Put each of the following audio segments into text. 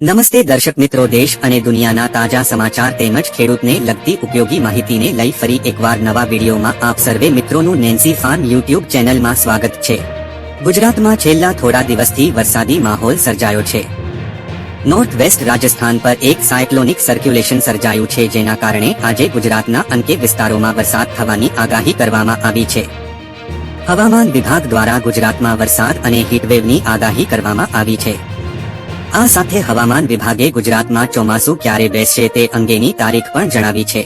નમસ્તે દર્શક મિત્રો, દેશ અને દુનિયાના તાજા સમાચાર તેમજ ખેડૂતને લગતી ઉપયોગી માહિતીને લઈ ફરી એકવાર નવા વિડીયોમાં આપ સર્વે મિત્રોનું નેન્સી ફાર્મ યુટ્યુબ ચેનલમાં સ્વાગત છે. ગુજરાતમાં છેલ્લા થોડા દિવસથી વરસાદી માહોલ સર્જાયો છે. નોર્થ વેસ્ટ રાજસ્થાન પર એક સાયક્લોનિક સર્ક્યુલેશન સર્જાયું છે, જેના કારણે આજે ગુજરાતના અંકે વિસ્તારોમાં વરસાદ થવાની આગાહી કરવામાં આવી છે. હવામાન વિભાગ દ્વારા ગુજરાતમાં વરસાદ અને હીટવેવની આગાહી કરવામાં આવી છે. આ સાથે હવામાન વિભાગે ગુજરાતમાં ચોમાસું ક્યારે બેસશે તે અંગેની તારીખ પણ જણાવી છે.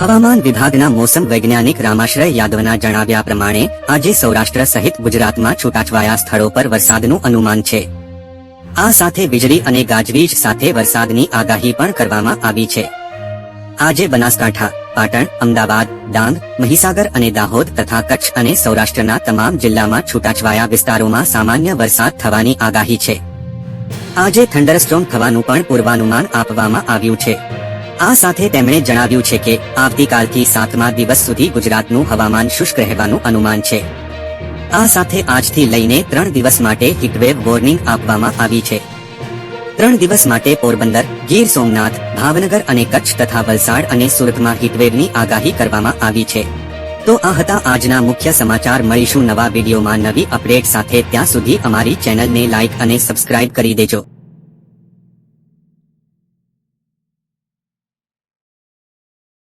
હવામાન વિભાગના મોસમ વૈજ્ઞાનિક રામાશ્રય યાદવના જણાવ્યા પ્રમાણે, આજે સૌરાષ્ટ્ર સહિત ગુજરાતમાં છૂટાછવાયા સ્થળો પર વરસાદનું અનુમાન છે. આ સાથે વીજળી અને ગાજવીજ સાથે વરસાદની આગાહી પણ કરવામાં આવી છે. આજે બનાસકાંઠા, પાટણ, અમદાવાદ, ડાંગ, મહીસાગર અને દાહોદ તથા કચ્છ અને સૌરાષ્ટ્રના તમામ જિલ્લામાં છૂટાછવાયા વિસ્તારોમાં સામાન્ય વરસાદ થવાની આગાહી છે. આજે થંડરસ્ટોમ થવાનું પણ પૂર્વાનુમાન આપવામાં આવ્યું છે. આ સાથે તેમણે જણાવ્યું છે કે, આવતીકાલથી સાતમા દિવસ સુધી ગુજરાતનું હવામાન શુષ્ક રહેવાનું અનુમાન છે. આ સાથે આજથી લઈને ત્રણ દિવસ માટે હીટવેવ વોર્નિંગ આપવામાં આવી છે. ત્રણ દિવસ માટે પોરબંદર, ગીર સોમનાથ, ભાવનગર અને કચ્છ તથા વલસાડ અને સુરતમાં હીટવેવની આગાહી કરવામાં આવી છે. તો આ હતા આજના મુખ્ય સમાચાર. મળીશું નવા વિડીયોમાં નવી અપડેટ સાથે. ત્યાં સુધી અમારી ચેનલને લાઇક અને સબસ્ક્રાઇબ કરી દેજો.